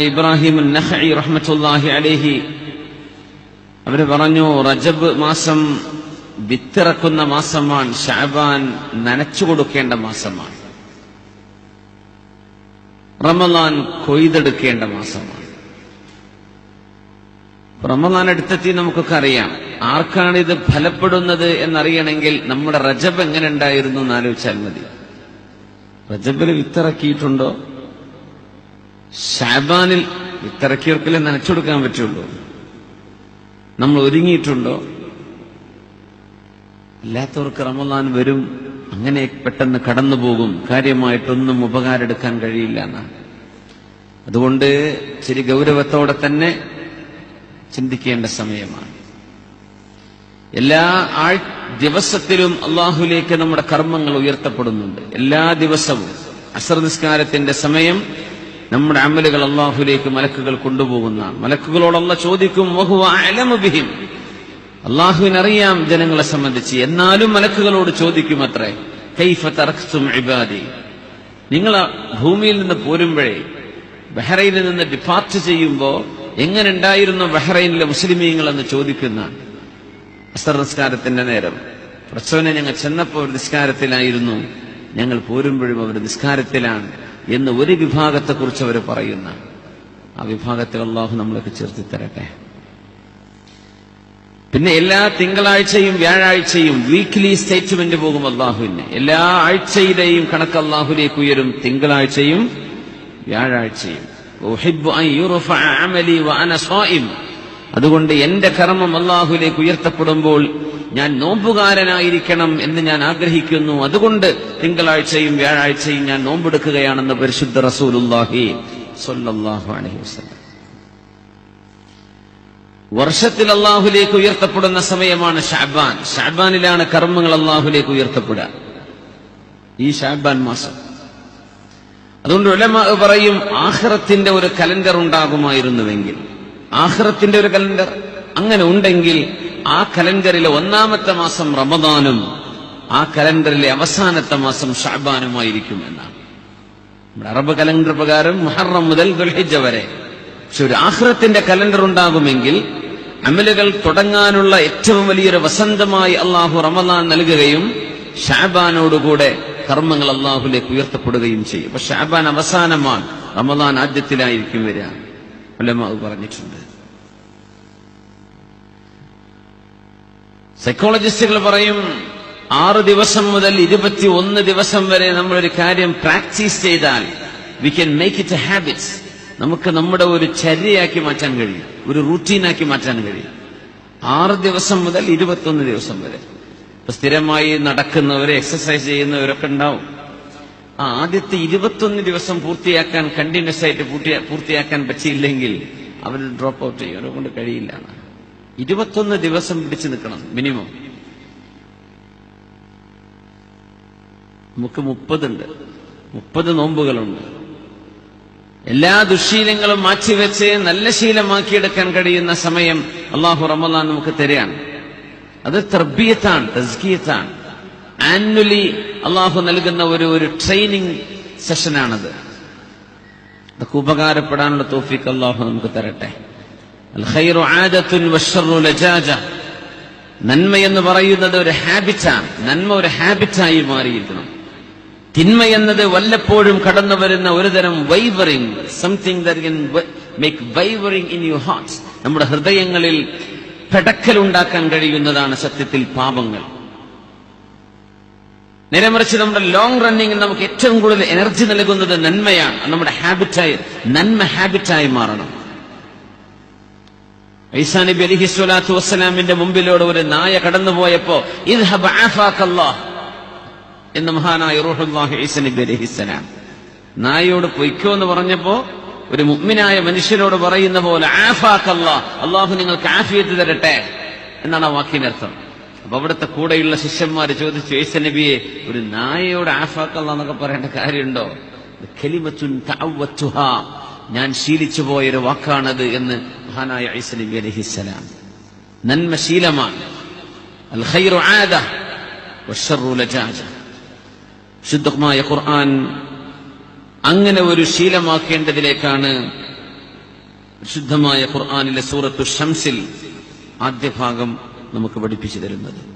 ഇബ്രാഹിം നഹി റഹ്മത്തുല്ലാഹി അലേഹി. അവർ പറഞ്ഞു റജബ് മാസം വിത്തിറക്കുന്ന മാസമാണ് ഷാബാൻ നനച്ചു കൊടുക്കേണ്ട മാസമാണ്. റമലാൻ കൊയ്തെടുക്കേണ്ട മാസമാണ്. റമലാൻ അടുത്തെത്തി നമുക്കൊക്കെ അറിയാം. ആർക്കാണ് ഇത് ഫലപ്പെടുന്നത് എന്നറിയണമെങ്കിൽ നമ്മുടെ റജബ് എങ്ങനെ ഉണ്ടായിരുന്നു എന്ന് ആലോചിച്ചാൽ മതി. റജബിൽ വിത്തിറക്കിയിട്ടുണ്ടോ? ഷാബാനിൽ ഇത്തരക്കിയർക്കല്ലേ നനച്ചെടുക്കാൻ പറ്റുള്ളൂ? നമ്മൾ ഒരുങ്ങിയിട്ടുണ്ടോ? അല്ലാത്തവർക്ക് റമദാൻ വരും അങ്ങനെ പെട്ടെന്ന് കടന്നു പോകും കാര്യമായിട്ടൊന്നും ഉപകാരം എടുക്കാൻ കഴിയില്ല എന്നാണ് അതുകൊണ്ട് ചെറിയ ഗൗരവത്തോടെ തന്നെ ചിന്തിക്കേണ്ട സമയമാണ്. എല്ലാ ആഴ് ദിവസത്തിലും അള്ളാഹുലേക്ക് നമ്മുടെ കർമ്മങ്ങൾ ഉയർത്തപ്പെടുന്നുണ്ട്. എല്ലാ ദിവസവും അസർ നിസ്കാരത്തിന്റെ സമയം നമ്മുടെ അമലുകൾ അള്ളാഹുലേക്ക് മലക്കുകൾ കൊണ്ടുപോകുന്നതാണ് മലക്കുകളോടുള്ള ചോദിക്കും ബിഹിം. അള്ളാഹുവിനറിയാം ജനങ്ങളെ സംബന്ധിച്ച് എന്നാലും മലക്കുകളോട് ചോദിക്കും അത്രേ കൈഫ ഇബാദി. നിങ്ങൾ ഭൂമിയിൽ നിന്ന് പോരുമ്പോഴേ ബഹ്റൈനിൽ നിന്ന് ഡിപ്പാർട്ട് ചെയ്യുമ്പോൾ എങ്ങനെ ഉണ്ടായിരുന്നു ബഹ്റൈനിലെ മുസ്ലിമീങ്ങൾ എന്ന് ചോദിക്കുന്ന അസർ നിസ്കാരത്തിന്റെ നേരം. പ്രസവനെ ഞങ്ങൾ ചെന്നപ്പോൾ ഒരു നിസ്കാരത്തിലായിരുന്നു. ഞങ്ങൾ പോരുമ്പോഴും അവർ നിസ്കാരത്തിലാണ്. എന്ന് ഒരു വിഭാഗത്തെക്കുറിച്ച് അവർ പറയുന്ന. ആ വിഭാഗത്തിൽ അള്ളാഹു നമ്മളൊക്കെ ചേർത്തി തരട്ടെ. പിന്നെ എല്ലാ തിങ്കളാഴ്ചയും വ്യാഴാഴ്ചയും വീക്ക്ലി സ്റ്റേറ്റ്മെന്റ് പോകും അള്ളാഹുവിന് എല്ലാ ആഴ്ചയിലെയും കണക്ക് അള്ളാഹുലേക്ക് ഉയരും തിങ്കളാഴ്ചയും വ്യാഴാഴ്ചയും. അതുകൊണ്ട് എന്റെ കർമ്മം അള്ളാഹുലേക്ക് ഉയർത്തപ്പെടുമ്പോൾ ഞാൻ നോമ്പുകാരനായിരിക്കണം എന്ന് ഞാൻ ആഗ്രഹിക്കുന്നു. അതുകൊണ്ട് തിങ്കളാഴ്ചയും വ്യാഴാഴ്ചയും ഞാൻ നോമ്പെടുക്കുകയാണെന്ന് പരിശുദ്ധ റസൂലുല്ലാഹി വർഷത്തിൽ അള്ളാഹുലേക്ക് ഉയർത്തപ്പെടുന്ന സമയമാണ് ഷാബാൻ. ഷാബാനിലാണ് കർമ്മങ്ങൾ അള്ളാഹുലേക്ക് ഉയർത്തപ്പെടുക. ഈ ഷാബാൻ മാസം. അതുകൊണ്ട് ഉലമ പറയും ആഹ്റത്തിന്റെ ഒരു കലണ്ടർ ഉണ്ടാകുമായിരുന്നുവെങ്കിൽ. ആഹ്റത്തിന്റെ ഒരു കലണ്ടർ അങ്ങനെ ഉണ്ടെങ്കിൽ ആ കലണ്ടറിലെ ഒന്നാമത്തെ മാസം റമദാനും ആ കലണ്ടറിലെ അവസാനത്തെ മാസം ഷാബാനുമായിരിക്കും എന്നാണ്. നമ്മുടെ അറബ് കലണ്ടർ പ്രകാരം മുഹറം മുതൽ ദുൽഹിജ വരെ. പക്ഷെ ഒരു ആഹ്റത്തിന്റെ കലണ്ടർ ഉണ്ടാകുമെങ്കിൽ അമലുകൾ തുടങ്ങാനുള്ള ഏറ്റവും വലിയൊരു വസന്തമായി അള്ളാഹു റമദാൻ നൽകുകയും ഷാബാനോടുകൂടെ കർമ്മങ്ങൾ അള്ളാഹുലേക്ക് ഉയർത്തപ്പെടുകയും ചെയ്യും. അപ്പൊ ഷാബാൻ അവസാനമാണ് റമദാൻ ആദ്യത്തിലായിരിക്കും വരിക. പറഞ്ഞിട്ടുണ്ട്. സൈക്കോളജിസ്റ്റുകൾ പറയും ആറ് ദിവസം മുതൽ ഇരുപത്തി ഒന്ന് ദിവസം വരെ നമ്മൾ ഒരു കാര്യം പ്രാക്ടീസ് ചെയ്താൽ we can make it a habits നമുക്ക് നമ്മുടെ ഒരു ചര്യയാക്കി മാറ്റാൻ കഴിയും ഒരു റൂട്ടീനാക്കി മാറ്റാൻ കഴിയും. ആറ് ദിവസം മുതൽ ഇരുപത്തൊന്ന് ദിവസം വരെ. ഇപ്പൊ സ്ഥിരമായി നടക്കുന്നവരെ എക്സസൈസ് ചെയ്യുന്നവരൊക്കെ ഉണ്ടാവും. ആ ആദ്യത്തെ ഇരുപത്തൊന്ന് ദിവസം പൂർത്തിയാക്കാൻ കണ്ടിന്യൂസ് ആയിട്ട് പൂർത്തിയാക്കാൻ പറ്റിയില്ലെങ്കിൽ അവർ ഡ്രോപ്പ് ഔട്ട് ചെയ്യും. അവരെ കൊണ്ട് കഴിയില്ല. ഇരുപത്തൊന്ന് ദിവസം പിടിച്ചു നിൽക്കണം മിനിമം. നമുക്ക് മുപ്പതുണ്ട്. മുപ്പത് നോമ്പുകളുണ്ട്. എല്ലാ ദുശീലങ്ങളും മാറ്റിവെച്ച് നല്ല ശീലമാക്കിയെടുക്കാൻ കഴിയുന്ന സമയം അള്ളാഹു റമദാൻ നമുക്ക് തരികയാണ്. അത് തർബിയത്താണ് തസ്കിയത്താണ്. ആനുവലി അള്ളാഹു നൽകുന്ന ഒരു ഒരു ട്രെയിനിങ് സെഷനാണത്. അതൊക്കെ ഉപകാരപ്പെടാനുള്ള തോഫിക്ക് അള്ളാഹു നമുക്ക് തരട്ടെ. നന്മ എന്ന് പറയുന്നത് ഒരു ഹാബിറ്റാണ് നന്മ ഒരു ഹാബിറ്റായി മാറിയിരിക്കണം. തിന്മ എന്നത് വല്ലപ്പോഴും കടന്നു വരുന്ന ഒരുതരം wavering something that make wavering in you heart നമ്മുടെ ഹൃദയങ്ങളിൽ പെടക്കൽ ഉണ്ടാക്കാൻ കഴിയുന്നതാണ് സത്യത്തിൽ പാപങ്ങൾ. നിലമറിച്ച് നമ്മുടെ ലോങ് റണ്ണിങ് നമുക്ക് ഏറ്റവും കൂടുതൽ എനർജി നൽകുന്നത് നന്മയാണ്. നമ്മുടെ ഹാബിറ്റായി നന്മ ഹാബിറ്റായി മാറണം. ഈസാ നബി അലിഹി സ്വലാത്തു വസ്സലാമിന്റെ മുമ്പിലൂടെ ഒരു നായ കടന്നുപോയപ്പോ എന്ന് മഹാനായ റൂഹുല്ലാഹി നബി നായയോട് പൊയ്ക്കോ എന്ന് പറഞ്ഞപ്പോ ഒരു മുഗ്മിനായ മനുഷ്യനോട് പറയുന്ന പോലെ അള്ളാഹു നിങ്ങൾക്ക് ആഫിയത്ത് തരട്ടെ എന്നാണ് ആ വാക്കിനർത്ഥം അപ്പൊ അവിടുത്തെ കൂടെയുള്ള ശിഷ്യന്മാര് ചോദിച്ചു ഈസ നബിയെ ഒരു നായയോട് ആഫാക്കല്ല എന്നൊക്കെ പറയേണ്ട കാര്യമുണ്ടോ. ഞാൻ ശീലിച്ചു പോയൊരു വാക്കാണത് എന്ന് മഹാനായ ഐസലിബി അലഹിസ്സലാം നന്മ ശീലമാണ്. ശുദ്ധമായ ഖുർആൻ അങ്ങനെ ഒരു ശീലമാക്കേണ്ടതിലേക്കാണ് ശുദ്ധമായ ഖുർആാനിലെ സൂറത്തു ഷംസിൽ ആദ്യ ഭാഗം നമുക്ക് പഠിപ്പിച്ചു തരുന്നത്.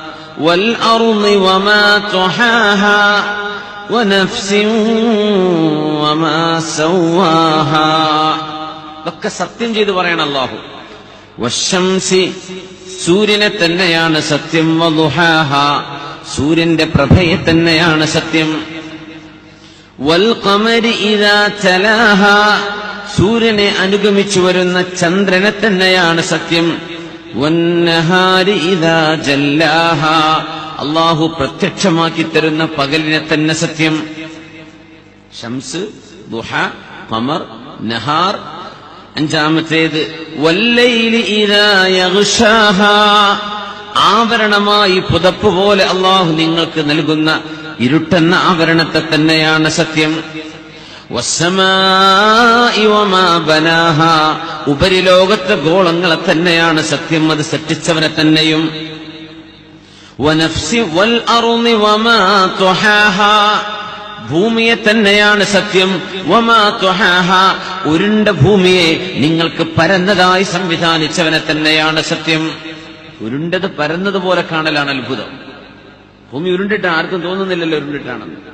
والأرض وما طحاها ونفس وما سواها ഒക്കെ സത്യം ചെയ്ത് പറയണം അല്ലാഹു വശംസി സൂര്യനെ തന്നെയാണ് സത്യം വദുഹാഹ സൂര്യന്റെ പ്രഭയെ തന്നെയാണ് സത്യം വൽഖമരി ഇദാ തലാഹ സൂര്യനെ അനുഗമിച്ചു വരുന്ന ചന്ദ്രനെ തന്നെയാണ് സത്യം വന്നഹാരി ഇദാ ജല്ലാഹ അള്ളാഹു പ്രത്യക്ഷമാക്കി തരുന്ന പകലിനെ തന്നെ സത്യം. ഷംസ് ദുഹ ഖമർ നഹാർ. അഞ്ചാമത്തേത് ആവരണമായി പുതപ്പ് പോലെ അള്ളാഹു നിങ്ങൾക്ക് നൽകുന്ന ഇരുട്ടെന്ന ആവരണത്തെ തന്നെയാണ് സത്യം. ഉപരിലോകത്തെ ഗോളങ്ങളെ തന്നെയാണ് സത്യം. അത് സൃഷ്ടിച്ചവനെ തന്നെയും. ഭൂമിയെ തന്നെയാണ് സത്യം. ഉരുണ്ട ഭൂമിയെ നിങ്ങൾക്ക് പരന്നതായി സംവിധാനിച്ചവനെ തന്നെയാണ് സത്യം. ഉരുണ്ടത് പരന്നതുപോലെ കാണലാണ് അത്ഭുതം. ഭൂമി ഉരുണ്ടിട്ട് ആർക്കും തോന്നുന്നില്ലല്ലോ ഉരുണ്ടിട്ടാണെന്ന്.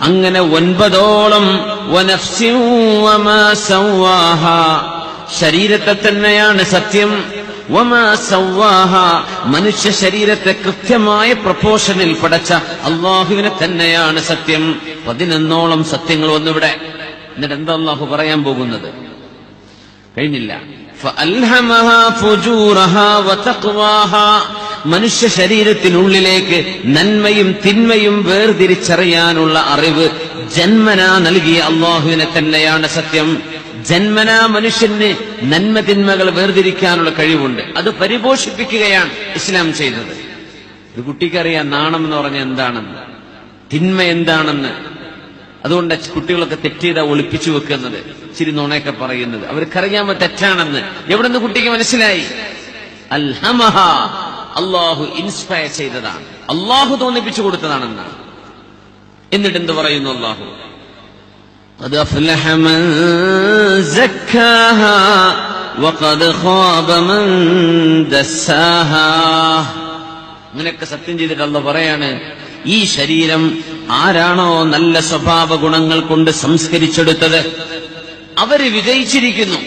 അങ്ങനെ ഒൻപതോളം ശരീരത്തെ തന്നെയാണ് സത്യം. മനുഷ്യ ശരീരത്തെ കൃത്യമായ പ്രപോഷനിൽ പടച്ച അള്ളാഹുവിനെ തന്നെയാണ് സത്യം. പതിനൊന്നോളം സത്യങ്ങൾ വന്നിവിടെ. എന്നിട്ട് എന്താ അള്ളാഹു പറയാൻ പോകുന്നത്? കഴിഞ്ഞില്ല. മനുഷ്യ ശരീരത്തിനുള്ളിലേക്ക് നന്മയും തിന്മയും വേർതിരിച്ചറിയാനുള്ള അറിവ് ജന്മനാ നൽകിയ അള്ളാഹുവിനെ തന്നെയാണ് സത്യം. ജന്മനാ മനുഷ്യന് നന്മ തിന്മകൾ വേർതിരിക്കാനുള്ള കഴിവുണ്ട്. അത് പരിപോഷിപ്പിക്കുകയാണ് ഇസ്ലാം ചെയ്തത്. ഒരു കുട്ടിക്കറിയാം നാണം എന്ന് പറഞ്ഞ എന്താണെന്ന്. തിന്മ എന്താണെന്ന്. അതുകൊണ്ട് കുട്ടികളൊക്കെ തെറ്റെയ്താ ഒളിപ്പിച്ചു വെക്കുന്നത്. ചിരി നോണയൊക്കെ പറയുന്നത്. അവർക്കറിയാമോ തെറ്റാണെന്ന്. എവിടെ നിന്ന് കുട്ടിക്ക് മനസ്സിലായി? അൽഹമഹ. അള്ളാഹു ഇൻസ്പയർ ചെയ്തതാണ് അള്ളാഹു തോന്നിപ്പിച്ചു കൊടുത്തതാണെന്നാണ് എന്നിട്ട് എന്ത് പറയുന്നു അള്ളാഹു قد أفلح من زكاها وقد خاب من دساها അങ്ങനെയൊക്കെ സത്യം ചെയ്തിട്ട് അല്ല പറയാണ് ഈ ശരീരം ആരാണോ നല്ല സ്വഭാവ ഗുണങ്ങൾ കൊണ്ട് സംസ്കരിച്ചെടുത്തത് അവര് വിജയിച്ചിരിക്കുന്നു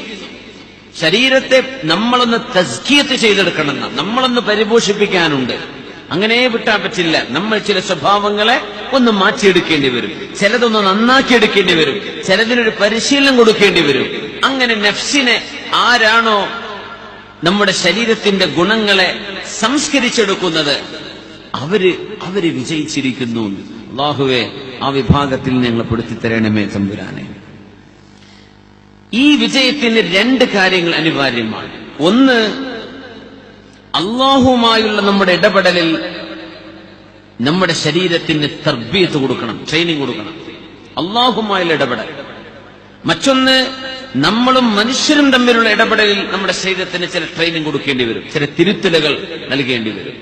ശരീരത്തെ നമ്മളൊന്ന് തസ്കിയത്ത് ചെയ്തെടുക്കണമെന്ന് നമ്മളൊന്ന് പരിപോഷിപ്പിക്കാനുണ്ട്. അങ്ങനെ വിട്ടാൻ പറ്റില്ല. നമ്മൾ ചില സ്വഭാവങ്ങളെ ഒന്ന് മാറ്റിയെടുക്കേണ്ടി വരും. ചിലതൊന്ന് നന്നാക്കിയെടുക്കേണ്ടി വരും. ചിലതിനൊരു പരിശീലനം കൊടുക്കേണ്ടി വരും. അങ്ങനെ നെഫ്സിനെ ആരാണോ നമ്മുടെ ശരീരത്തിന്റെ ഗുണങ്ങളെ സംസ്കരിച്ചെടുക്കുന്നത് അവർ അവർ വിജയിച്ചിരിക്കുന്നു അള്ളാഹുവെ ആ വിഭാഗത്തിൽ ഞങ്ങൾ പെടുത്തി തരണമേ തമ്പുരാനെ. ഈ വിജയത്തിന് രണ്ട് കാര്യങ്ങൾ അനിവാര്യമാണ്. ഒന്ന് അള്ളാഹുമായുള്ള നമ്മുടെ ഇടപെടലിൽ നമ്മുടെ ശരീരത്തിന് തർബീയത്ത് കൊടുക്കണം ട്രെയിനിങ് കൊടുക്കണം. അള്ളാഹുമായുള്ള ഇടപെടൽ. മറ്റൊന്ന് നമ്മളും മനുഷ്യരും തമ്മിലുള്ള ഇടപെടലിൽ നമ്മുടെ ശരീരത്തിന് ചില ട്രെയിനിങ് കൊടുക്കേണ്ടി വരും. ചില തിരുത്തലുകൾ നൽകേണ്ടി വരും.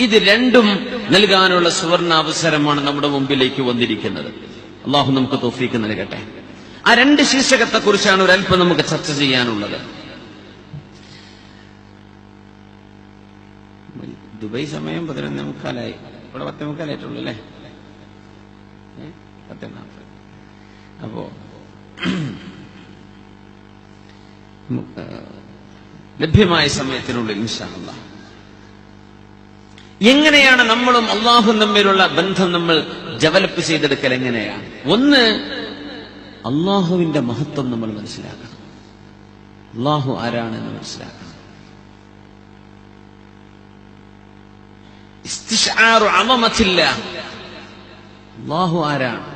ഇത് രണ്ടും നൽകാനുള്ള സുവർണ അവസരമാണ് നമ്മുടെ മുമ്പിലേക്ക് വന്നിരിക്കുന്നത്. അള്ളാഹു നമുക്ക് തോഫീക്ക് നൽകട്ടെ. ആ രണ്ട് ശീർഷകത്തെ കുറിച്ചാണ് ഒരല്പം നമുക്ക് ചർച്ച ചെയ്യാനുള്ളത്. ദുബൈ സമയം പതിനൊന്നേ മുക്കാലായി ഇവിടെ പത്തേ മുക്കാലായിട്ടുള്ളൂ അല്ലേ? പത്തേ അപ്പോ ലഭ്യമായ സമയത്തിനുള്ളിൽ ഇൻഷാല്ല എങ്ങനെയാണ് നമ്മളും അള്ളാഹും തമ്മിലുള്ള ബന്ധം നമ്മൾ ഡെവലപ്പ് ചെയ്തെടുക്കൽ എങ്ങനെയാണ് ഒന്ന് അള്ളാഹുവിന്റെ മഹത്വം നമ്മൾ മനസ്സിലാക്കണം. അള്ളാഹു ആരാണെന്ന് മനസ്സിലാക്കണം. അള്ളാഹു ആരാണ്?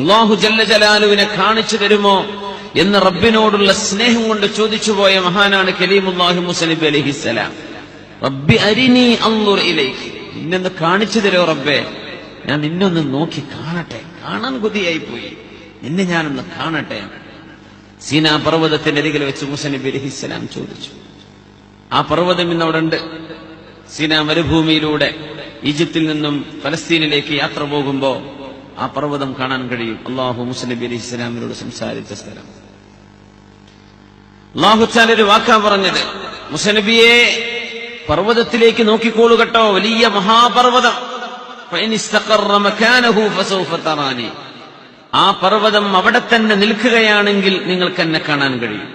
അള്ളാഹു ജല്ല ജലാലുവിനെ കാണിച്ചു തരുമോ എന്ന് റബ്ബിനോടുള്ള സ്നേഹം കൊണ്ട് ചോദിച്ചു പോയ മഹാനാണ് കലീമുല്ലാഹി മുസലിബ് അലഹിസലാം റബ്ബി അരിനി അന്നുർ ഇലേക്ക് കാണിച്ചു തരോ റബ്ബേ? ഞാൻ നിന്നൊന്ന് നോക്കി കാണട്ടെ. കാണാൻ കൊതിയായി പോയി. നിന്നെ ഞാനൊന്ന് കാണട്ടെ? സീനാ പർവതത്തിന്റെ അരികിൽ വെച്ച് മുസനബി അലഹിസ്സലാം ചോദിച്ചു. ആ പർവതം ഇന്ന് അവിടെ ഉണ്ട് സീനാ മരുഭൂമിയിലൂടെ ഈജിപ്തിൽ നിന്നും ഫലസ്തീനിലേക്ക് യാത്ര പോകുമ്പോ ആ പർവതം കാണാൻ കഴിയും. അള്ളാഹു മുസ്ലിബി അലി ഇസ്ലാമിനോട് സംസാരിച്ച സ്ഥലം. അള്ളാഹു ഒരു വാക്കാ പറഞ്ഞത് മുസനബിയെ പർവതത്തിലേക്ക് നോക്കിക്കോളൂ കേട്ടോ വലിയ മഹാപർവതം. ആ പർവ്വതം അവിടെ തന്നെ നിൽക്കുകയാണെങ്കിൽ നിങ്ങൾക്ക് എന്നെ കാണാൻ കഴിയും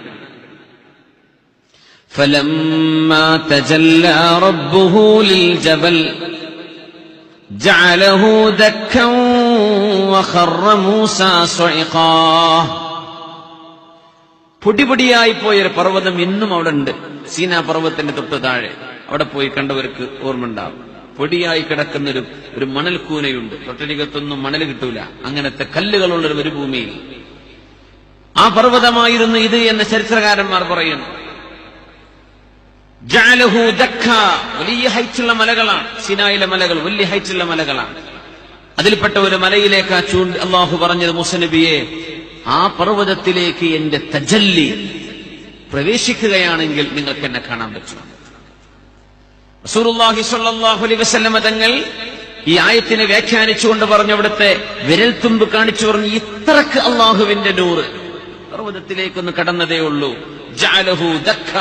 فلما تجلى ربه للجبل جعله دكا وخر موسى صعقا പൊടിപൊടിയായി പോയൊരു പർവ്വതം ഇന്നും അവിടെ ഉണ്ട് സീനാ പർവ്വതത്തിന്റെ തൊട്ട് താഴെ അവിടെ പോയി കണ്ടവർക്ക് ഓർമ്മ ഉണ്ടാവും പൊടിയായി കിടക്കുന്നൊരു ഒരു മണൽക്കൂനയുണ്ട് തൊട്ടരികത്തൊന്നും മണൽ കിട്ടൂല. അങ്ങനത്തെ കല്ലുകളുള്ള ഒരു മരുഭൂമിയിൽ. ആ പർവതമായിരുന്നു ഇത് എന്ന് ചരിത്രകാരന്മാർ പറയുന്നു. ജാലഹു ദക്ക. വലിയ ഹൈറ്റുള്ള മലകളാണ്. സിനായിലെ മലകൾ വലിയ ഹൈറ്റുള്ള മലകളാണ്. അതിൽപ്പെട്ട ഒരു മലയിലേക്ക് ആ ചൂണ്ടി അള്ളാഹു പറഞ്ഞത് മുസനബിയെ ആ പർവതത്തിലേക്ക് എന്റെ തജല്ലി പ്രവേശിക്കുകയാണെങ്കിൽ നിങ്ങൾക്ക് എന്നെ കാണാൻ പറ്റും. അലൈഹി വസല്ലമ തങ്ങൾ ഈ ആയത്തിനെ വ്യാഖ്യാനിച്ചുകൊണ്ട് പറഞ്ഞു അവിടുത്തെ വിരൽത്തുമ്പ് കാണിച്ചു പറഞ്ഞു ഇത്രക്ക് അള്ളാഹുവിന്റെ നൂറ്. പർവതത്തിലേക്കൊന്ന് കടന്നതേ ഉള്ളൂ. ദക്ക.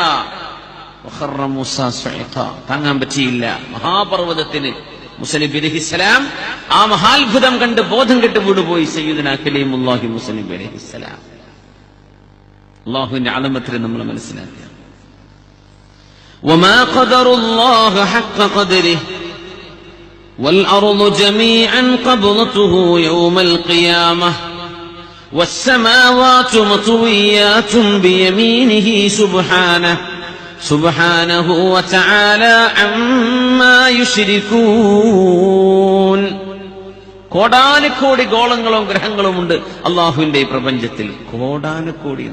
താങ്ങാൻ പറ്റിയില്ല. മഹാപർവതത്തിന് മുസ്ലിം അലഹിസ്സലാം ആ മഹാത്ഭുതം കണ്ട് ബോധം കെട്ട് വീടുപോയി സയ്യിദുന മുസ്ലിം മുസലിബ് അലഹിസ്സലാം അള്ളാഹുവിന്റെ ആലമത്തിൽ നമ്മൾ മനസ്സിലാക്കുക. وما قدر الله حق قدره والأرض جميعا قبضته يوم القيامة والسماوات مطويات بيمينه سبحانه سبحانه وتعالى عما يشركون കോടാനുകോടി ഗോളങ്ങളും ഗ്രഹങ്ങളും ഉണ്ട് അള്ളാഹുവിന്റെ ഈ പ്രപഞ്ചത്തിൽ കോടാനുകോടി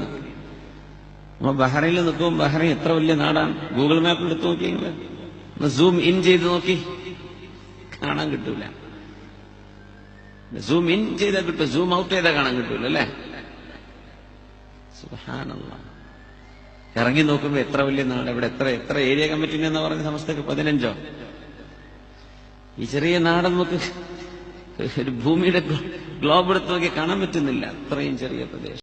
എന്ന്. നമ്മ ബഹ്റൈനിൽ നിൽക്കും. ബഹ്റൈൻ എത്ര വലിയ നാടാണ്? ഗൂഗിൾ മാപ്പിൽ എടുത്തു നോക്കി ഒന്ന് സൂം ഇൻ ചെയ്ത് നോക്കി. കാണാൻ കിട്ടൂല. സൂം ഇൻ ചെയ്താൽ കിട്ടും. സൂം ഔട്ട് ചെയ്താൽ കാണാൻ കിട്ടൂല അല്ലേ? ഇറങ്ങി നോക്കുമ്പോ എത്ര വലിയ നാട്? ഇവിടെ എത്ര എത്ര ഏരിയ കമ്മിറ്റി എന്ന് പറഞ്ഞ സമസ്തക്ക് പതിനഞ്ചോ? ഈ ചെറിയ നാട് നമുക്ക് ഒരു ഭൂമിയുടെ ഗ്ലോബ് എടുത്ത് നോക്കി കാണാൻ പറ്റുന്നില്ല. അത്രയും ചെറിയ പ്രദേശം.